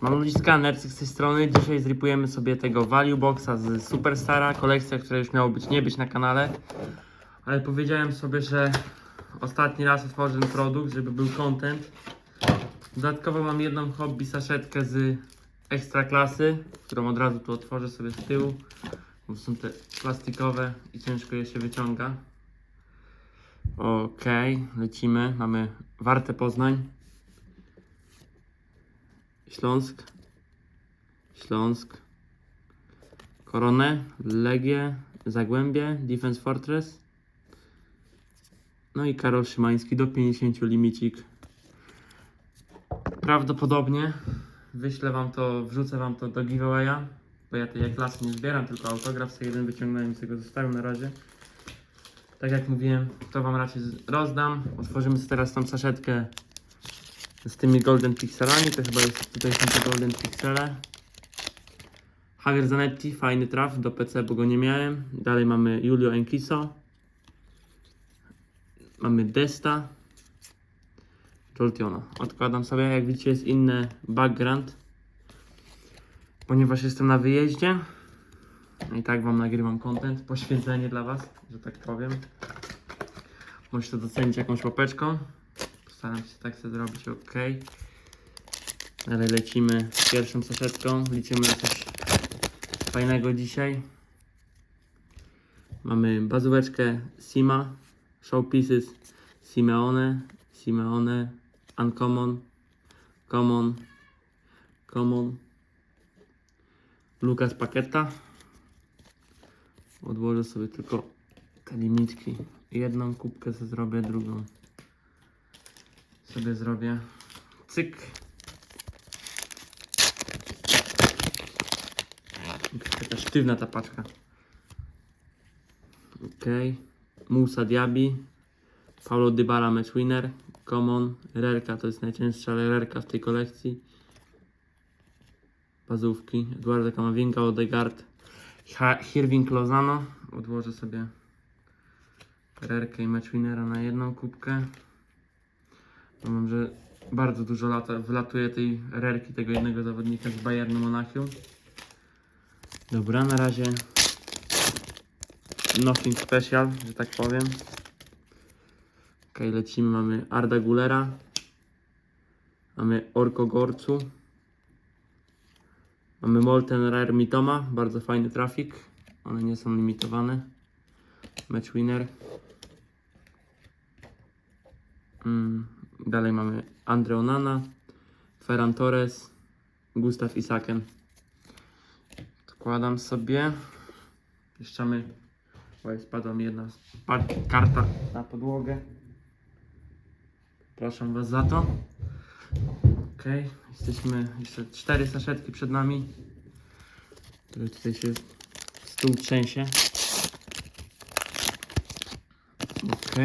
Mam ludzi skaner z tej strony. Dzisiaj zripujemy sobie tego Value Boxa z Superstara, kolekcja, która już miało być nie być na kanale. Ale powiedziałem sobie, że ostatni raz otworzę ten produkt, żeby był content. Dodatkowo mam jedną hobby saszetkę z ekstra klasy, którą od razu tu otworzę sobie z tyłu. Bo są te plastikowe i ciężko je się wyciąga. Okej, lecimy. Mamy Wartę Poznań. Śląsk. Śląsk. Koronę, Legię, Zagłębie, Defense Fortress. No i Karol Szymański do 50 limicik. Prawdopodobnie wyślę wam to, wrzucę wam to do giveawaya, bo ja tej klasy nie zbieram, tylko autograf sobie jeden wyciągnąłem i sobie go zostawiam na razie. Tak jak mówiłem, to wam raczej rozdam. Otworzymy teraz tą saszetkę z tymi golden pixelami, to chyba jest, tutaj są te golden pixele. Javier Zanetti, fajny traf do PC, bo go nie miałem. Dalej mamy Julio Enkiso. Mamy Desta. Joltiona. Odkładam sobie, jak widzicie jest inny background. Ponieważ jestem na wyjeździe. I tak wam nagrywam content, poświęcenie dla was, że tak powiem. Możecie docenić jakąś łapeczką. Postaram się tak sobie zrobić, ok. Ale lecimy z pierwszą saszetką. Liczymy na coś fajnego dzisiaj. Mamy bazóweczkę Sima, Showpieces Simeone, Simeone, Uncommon, Common, Common, Lucas Paqueta. Odłożę sobie tylko te limitki. Jedną kubkę sobie zrobię, drugą sobie zrobię. Cyk. Taka sztywna ta paczka. Okej. Musa Diaby. Paulo Dybala Match Winner. Common. Rerka to jest najcięższa rerka w tej kolekcji. Bazówki. Eduardo Camavinga, Odegaard. Hirving Lozano. Odłożę sobie rerkę i Match Winnera na jedną kubkę. Bo Mam, że bardzo dużo lata wylatuje tej rerki tego jednego zawodnika z Bayernu Monachium. Dobra, na razie nothing special, że tak powiem. Ok, lecimy. Mamy Arda Gulera. Mamy Orko Gorcu. Mamy Molten Rare Mitoma. Bardzo fajny trafik. One nie są limitowane. Match winner. Mm, dalej mamy Andre Onana, Ferran Torres, Gustav Isaken. Odkładam sobie. Pieszczamy. Oj, spadła mi jedna karta na podłogę. Przepraszam Was za to. Ok, jesteśmy jeszcze cztery saszetki przed nami. Które tutaj się stół trzęsie. Ok.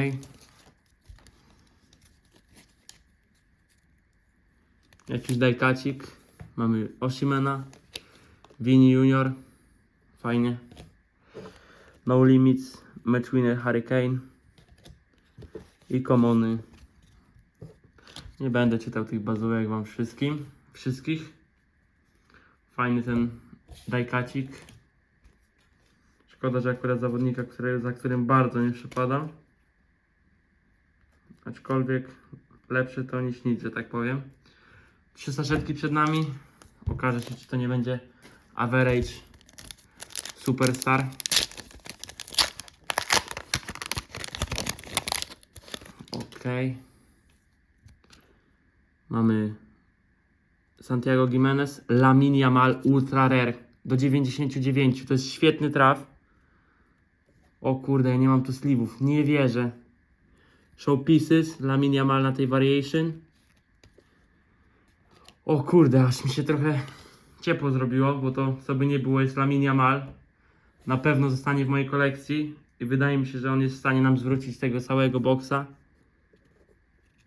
Jakiś dajkacik. Mamy Osimena, Vini Junior. Fajnie. No Limits, Match Winner Hurricane i Komony. Nie będę czytał tych bazówek wam wszystkim, wszystkich. Fajny ten dajkacik. Szkoda, że akurat zawodnika, który, za którym bardzo nie przepadam. Aczkolwiek lepszy to niż nic, że tak powiem. Trzy saszetki przed nami. Okaże się, czy to nie będzie average superstar. Ok. Mamy Santiago Jimenez, Lamin Yamal Ultra Rare do 99. To jest świetny traf. O kurde, ja nie mam tu sliwów. Nie wierzę. Showpieces, Lamin Yamal na tej variation. O kurde, aż mi się trochę ciepło zrobiło, bo to by nie było jest Lamin Yamal. Na pewno zostanie w mojej kolekcji i wydaje mi się, że on jest w stanie nam zwrócić tego całego boksa.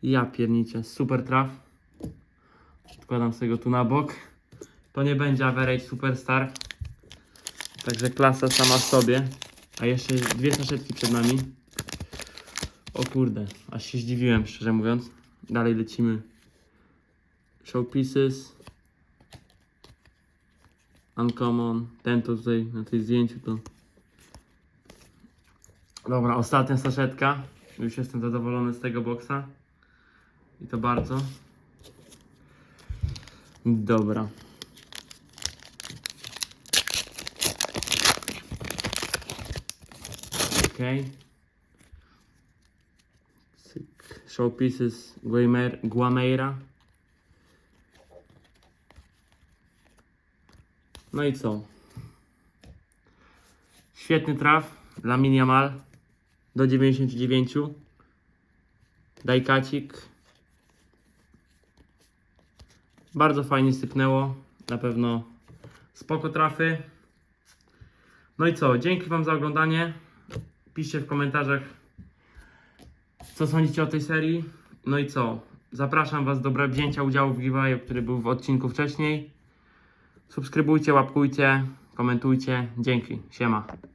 Ja pierniczę, super traf. Odkładam sobie go tu na bok. To nie będzie average superstar. Także klasa sama w sobie. A jeszcze dwie saszetki przed nami. O kurde, aż się zdziwiłem, szczerze mówiąc. Dalej lecimy. Showpieces. Uncommon. Ten to tutaj na tej zdjęciu to. Dobra, ostatnia saszetka. Już jestem zadowolony z tego boksa. I to bardzo. Dobra. Okej. Cyk. Showpieces Guameira. No i co? Świetny traf dla Miniamal do 99. Dajkacik. Bardzo fajnie sypnęło. Na pewno spoko trafy. No i co? Dzięki Wam za oglądanie. Piszcie w komentarzach, co sądzicie o tej serii. No i co? Zapraszam Was do wzięcia udziału w giveawayu, który był w odcinku wcześniej. Subskrybujcie, łapkujcie, komentujcie. Dzięki. Siema.